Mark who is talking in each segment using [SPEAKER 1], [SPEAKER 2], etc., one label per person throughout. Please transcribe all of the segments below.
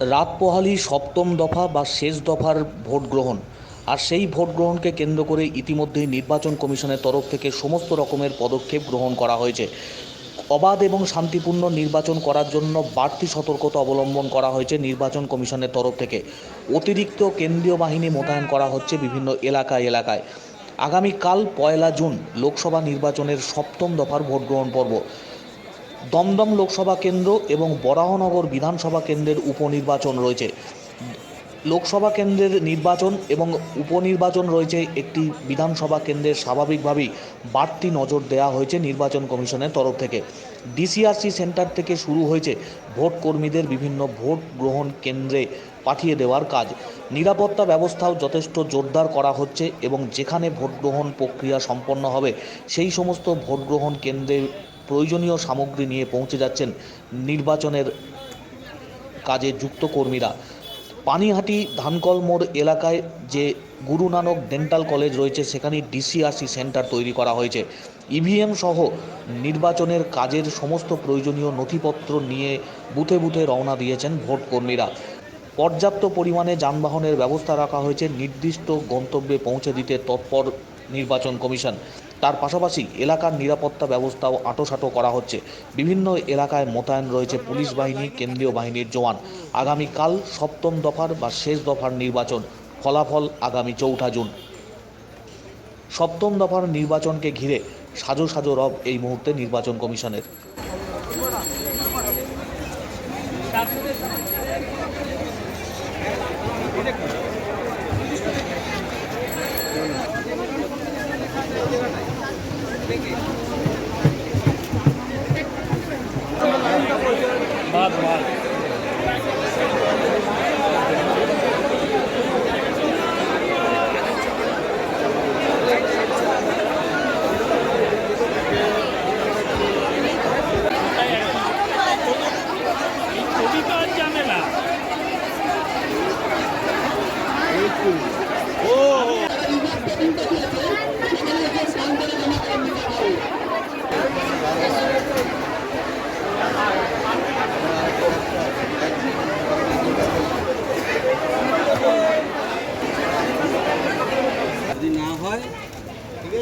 [SPEAKER 1] রাত পোহালি সপ্তম দফা বা শেষ দফার ভোট গ্রহণ। আর সেই ভোট গ্রহণকে কেন্দ্র করে ইতিমধ্যেই নির্বাচন কমিশনের তরফ থেকে সমস্ত রকমের পদক্ষেপ গ্রহণ করা হয়েছে। অবাধ এবং শান্তিপূর্ণ নির্বাচন করার জন্য বাড়তি সতর্কতা অবলম্বন করা হয়েছে নির্বাচন কমিশনের তরফ থেকে। অতিরিক্ত কেন্দ্রীয় বাহিনী মোতায়েন করা হচ্ছে বিভিন্ন এলাকায় এলাকায়। আগামীকাল পয়লা জুন লোকসভা নির্বাচনের সপ্তম দফার ভোট গ্রহণ পর্ব। দমদম লোকসভা কেন্দ্র এবং বরাহনগর বিধানসভা কেন্দ্রের উপনির্বাচন রয়েছে। লোকসভা কেন্দ্রের নির্বাচন এবং উপনির্বাচন রয়েছে একটি বিধানসভা কেন্দ্রের স্বাভাবিকভাবেই বাড়তি নজর দেওয়া হয়েছে নির্বাচন কমিশনের তরফ থেকে। ডিসিআরসি সেন্টার থেকে শুরু হয়েছে ভোট কর্মীদের বিভিন্ন ভোট গ্রহণ কেন্দ্রে পাঠিয়ে দেওয়ার কাজ। নিরাপত্তা ব্যবস্থাও যথেষ্ট জোরদার করা হচ্ছে এবং যেখানে ভোট গ্রহণ প্রক্রিয়া সম্পন্ন হবে, সেই সমস্ত ভোট গ্রহণ কেন্দ্রে প্রয়োজনীয় সামগ্রী নিয়ে পৌঁছে যাচ্ছেন নির্বাচনের কাজে যুক্ত কর্মীরা। পানিহাটি ধানকল মোড় এলাকায় যে গুরু নানক ডেন্টাল কলেজ রয়েছে সেখানে ডিসিআরসি সেন্টার তৈরি করা হয়েছে। ইভিএম সহ নির্বাচনের কাজের সমস্ত প্রয়োজনীয় নথিপত্র নিয়ে বুথে বুথে রওনা দিয়েছেন ভোট কর্মীরা। পর্যাপ্ত পরিমাণে যানবাহনের ব্যবস্থা রাখা হয়েছে, নির্দিষ্ট গন্তব্যে পৌঁছে দিতে তৎপর নির্বাচন কমিশন। তার পাশাপাশি এলাকার নিরাপত্তা ব্যবস্থাও আঁটোসাঁটো করা হচ্ছে। বিভিন্ন এলাকায় মোতায়েন রয়েছে পুলিশ বাহিনী, কেন্দ্রীয় বাহিনীর জওয়ান। আগামীকাল সপ্তম দফার বা শেষ দফার নির্বাচন, ফলাফল আগামী চৌঠা জুন। সপ্তম দফার নির্বাচনকে ঘিরে সাজো সাজো রব এই মুহূর্তে নির্বাচন কমিশনের।
[SPEAKER 2] Thank you.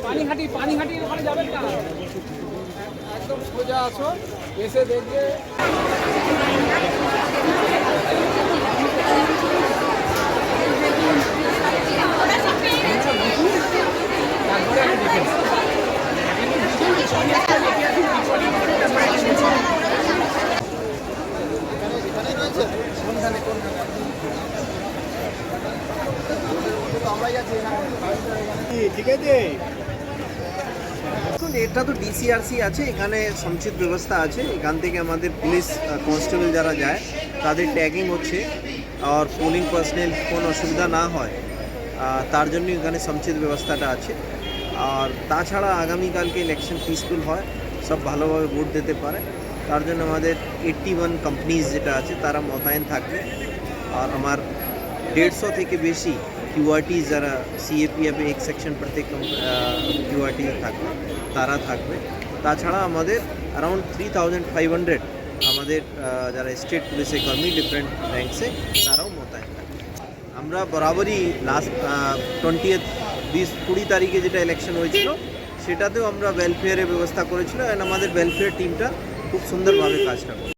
[SPEAKER 3] পানিহাটি পানিহাটির ওখানে যাবেন না? একদম সোজা আসো এসে দেখবে।
[SPEAKER 2] ঠিক আছে? এটা তো ডিসিআরসি আছে, এখানে সমচিত ব্যবস্থা আছে। এখান থেকে আমাদের পুলিশ কনস্টেবল যারা যায়, তাদের ট্যাগিং হচ্ছে। আর পোলিং পার্সোনাল কোনো অসুবিধা না হয়। তার জন্য এখানে সমচিত ব্যবস্থাটা আছে। আর তাছাড়া আগামীকালকে ইলেকশন পিসফুল হয়, সব ভালোভাবে ভোট দিতে পারে। তার জন্য আমাদের এইট্টি ওয়ান কোম্পানিজ যেটা আছে, তারা মোতায়েন থাকবে। আর আমার দেড়শো থেকে বেশি কিউআরটি যারা সিএপিএফ এক সেকশন প্রত্যেক কিউআরটি থাকবে, তারা থাকবে। তাছাড়া আমাদের around three thousand five hundred আমাদের যারা স্টেট পুলিশের কর্মী ডিফারেন্ট র্যাঙ্কসে তারাও মোতায়েন থাকবে। আমরা বরাবরই লাস্ট টোয়েন্টি বিশ, কুড়ি তারিখে যেটা ইলেকশন হয়েছিল, সেটাতেও আমরা ওয়েলফেয়ারের ব্যবস্থা করেছিল অ্যান্ড আমাদের ওয়েলফেয়ার টিমটা খুব সুন্দরভাবে কাজটা করে